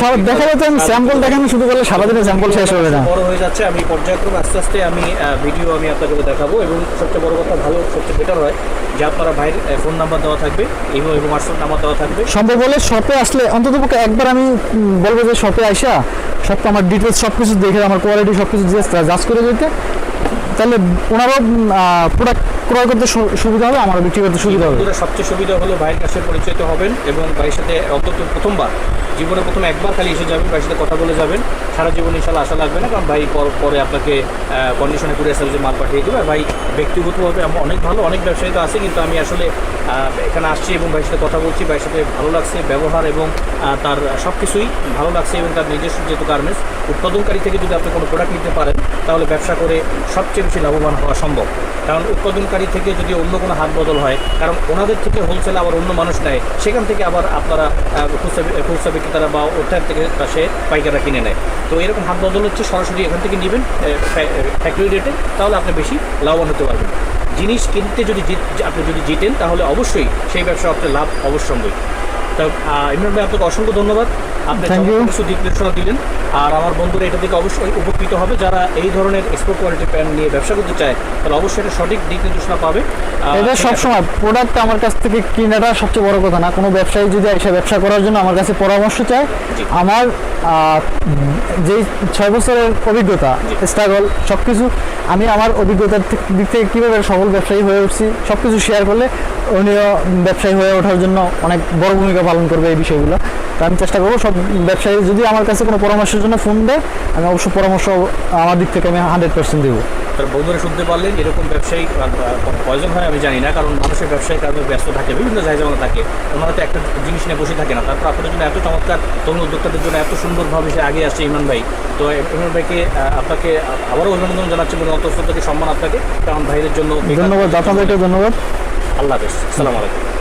সব দেখা যাচ্ছে আমি স্যাম্পল দেখানো শুরু করলে সারাদিনে স্যাম্পল শেষ হবে না। বড় হয়ে যাচ্ছে আমি পর্যায়ক্রমে আস্তে আস্তে আমি ভিডিও আমি আপনাকে দেখাবো এবং সবচেয়ে বড় কথা ভালো সবচেয়ে বেটার হয় যে আপনারা ভাইয়ের ফোন নাম্বার দেওয়া থাকবে ইমো এবং হোয়াটসঅ্যাপ নাম্বার দেওয়া থাকবে। সম্ভব হলে শপে আসলে অন্তত একবার আমি বলব যে শপে আইসা সব আমার ডিটেলস সব কিছু দেখে আমার কোয়ালিটি সব কিছু জাজ করে দিতে তাহলে ওনারও প্রোডাক্ট ক্রয় করতে সুবিধা হবে, আমারও বিক্রি করতে সুবিধা হবে। সবচেয়ে সুবিধা হলো ভাইয়ের কাছে পরিচিত হবেন এবং ভাইয়ের সাথে অন্তত প্রথমবার, জীবনে প্রথম একবার খালি এসে যাবেন ভাইয়ের সাথে কথা বলে যাবেন। সারা জীবন ইনশাল্লাহ আশা লাগবে না, কারণ ভাই পর- পরে আপনাকে কন্ডিশনে কুরিয়ার সার্ভিসে মাল পাঠিয়ে দেবে। ভাই ব্যক্তিগতভাবে আমার অনেক ভালো, অনেক ব্যবসায়ী তো আছে, কিন্তু আমি আসলে এখানে আসছি এবং ভাইয়ের সাথে কথা বলছি ভাইয়ের সাথে ভালো লাগছে, ব্যবহার এবং তার সব কিছুই ভালো লাগছে এবং তার নিজস্ব যেহেতু গার্মেন্টস উৎপাদনকারী থেকে যদি আপনি কোনো প্রোডাক্ট নিতে পারেন, তাহলে ব্যবসা করে সবচেয়ে বেশি লাভবান হওয়া সম্ভব। কারণ উৎপাদনকারী থেকে যদি অন্য কোনো হাত বদল হয়, কারণ ওনাদের থেকে হোলসেল আবার অন্য মানুষ নেয়, সেখান থেকে আবার আপনারা খুচরা খুচরা বিক্রেতারা বা ওটার থেকে সে পাইকাররা কিনে নেয়। তো এরকম হাত বদল হচ্ছে, সরাসরি এখান থেকে নেবেন ফ্যাক্টরি রেটে তাহলে আপনি বেশি লাভবান হতে পারবেন। জিনিস কিনতে যদি আপনি যদি জিতেন, তাহলে অবশ্যই সেই ব্যবসা আপনার লাভ অবশ্যই তো আহ, ইমরান ভাই আপনাকে অসংখ্য ধন্যবাদ। আপনি কিছু দিক নির্দেশনা দিলেন। আর আমার বন্ধুরা এটা থেকে অবশ্যই উপকৃত হবে। যারা এই ধরনের এক্সপোর্ট কোয়ালিটি প্যান্ট নিয়ে ব্যবসা করতে চায় তাহলে অবশ্যই এটা সঠিক দিক নির্দেশনা পাবে এটা ঠিক সব সময় প্রোডাক্ট আমার কাছ থেকে কিনাটা সবচেয়ে বড় কথা না। কোনো ব্যবসায়ী যদি এসে ব্যবসা করার জন্য আমার কাছে পরামর্শ চায় আমার যেই ছয় বছরের অভিজ্ঞতা স্ট্রাগল সব কিছু আমি আমার অভিজ্ঞতার দিক থেকে কীভাবে সফল ব্যবসায়ী হয়ে উঠছি সব কিছু শেয়ার করলে উনিও ব্যবসায়ী হয়ে ওঠার জন্য অনেক বড় ভূমিকা পালন করবে এই বিষয়গুলো। তো আমি চেষ্টা করব সব ব্যবসায়ী যদি আমার কাছে কোনো পরামর্শের জন্য ফোন দেয় আমি অবশ্যই পরামর্শ আমার দিক থেকে আমি হান্ড্রেড পার্সেন্ট দেবো। তার বন্ধুরা শুনতে পারলেন এরকম ব্যবসায়ী প্রয়োজন হয় আমি জানি না কারণ মানুষের ব্যবসায়ী কারণে ব্যস্ত থাকে বিভিন্ন জায়গায় থাকে। ওনারা তো একটা জিনিস নিয়ে বসে থাকে না। তারপর আপনাদের জন্য এত চমৎকার তরুণ উদ্যোক্তাদের জন্য এত সুন্দরভাবে সে আগে আসছে ইমরান ভাই। তো ইমরান ভাইকে আপনাকে আবারও অভিনন্দন জানাচ্ছি এবং অন্তঃস্থ থেকে সম্মান আপনাকে। কারণ ভাইদের জন্য ধন্যবাদ আপনাদেরকে ধন্যবাদ। আল্লাহ হাফেজ। আসসালামু আলাইকুম।